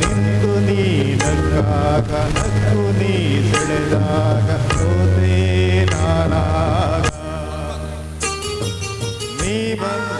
ನಿಂತು ನೀ ನಕ್ಕಾಗ ನಕ್ಕು ನೀ ಸೆಳೆದಾಗ ಸೋತೆ ನಾನಾಗ ನೀ ಬಂದು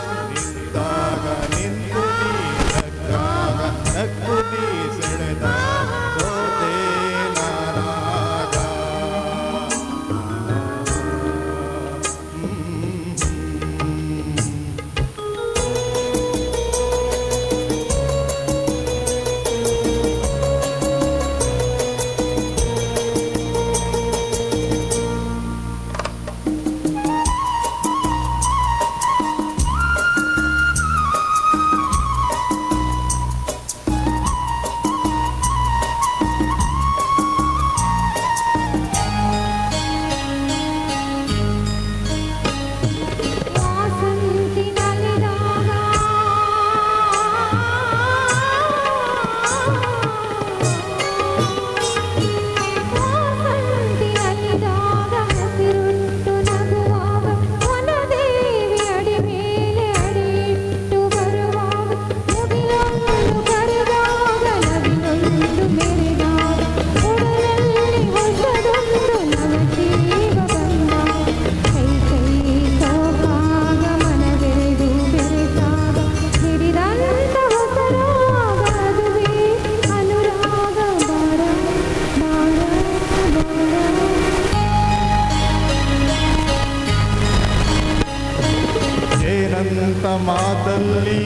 ಏನಂತ ಮಾತಲ್ಲಿ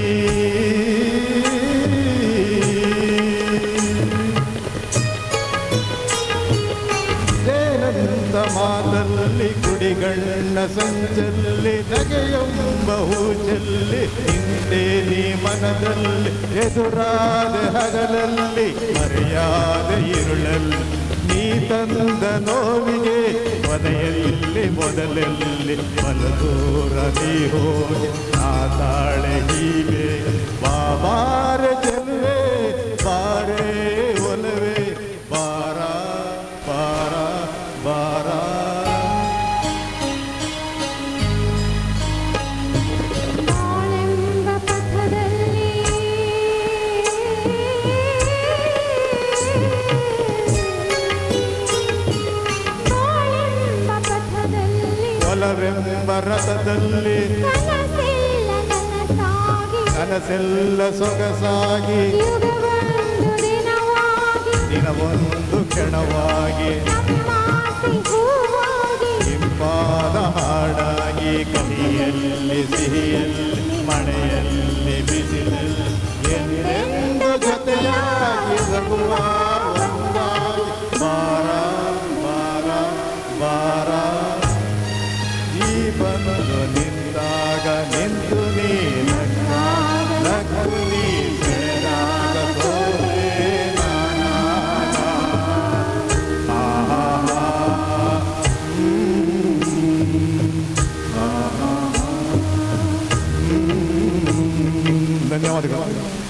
ಏನಂತ ಮಾತಲ್ಲಿ ಕುಡಿಗಣ್ಣ ಸಂಚಲ್ಲಿ, ನಗೆಯೆಂಬ ಹೂಚಲ್ಲಿ ಹಿಂದೆ ನೀ ಮನದಲ್ಲಿ, ಎದುರಾದ ಹಗಲಲ್ಲಿ, ಮರೆಯಾದ ಇರುಳಲ್ಲಿ ನೀ ತಂದ ನೋವಿಗೆ ಮನೆಯಲ್ಲಿ ಮೊದಲಲ್ಲಿ. ಮಲದೂರ ನೀ ಹೋಗಿ ಆ ತಾಳೆ ಹೀಗೆ ಬಾಬಾರ ಪಥದಲ್ಲಿ ರಸದಲ್ಲಿ ಕನಸೆಲ್ಲ ಸೊಗಸಾಗಿ ದಿನವೊಂದು ಕ್ಷಣವಾಗಿ ಇಂಪಾದ ಹಾಡಾಗಿ ಕಹಿಯಲ್ಲಿ ಸಿಹಿಯಲ್ಲಿ ಮಳೆಯಲ್ಲಿ ಬಿಸಿಲಲ್ಲಿ ಎಂದೆಂದು ಜೊತೆಯಾಗಿ ರಘುವಾ Oynamadık. Oynamadık.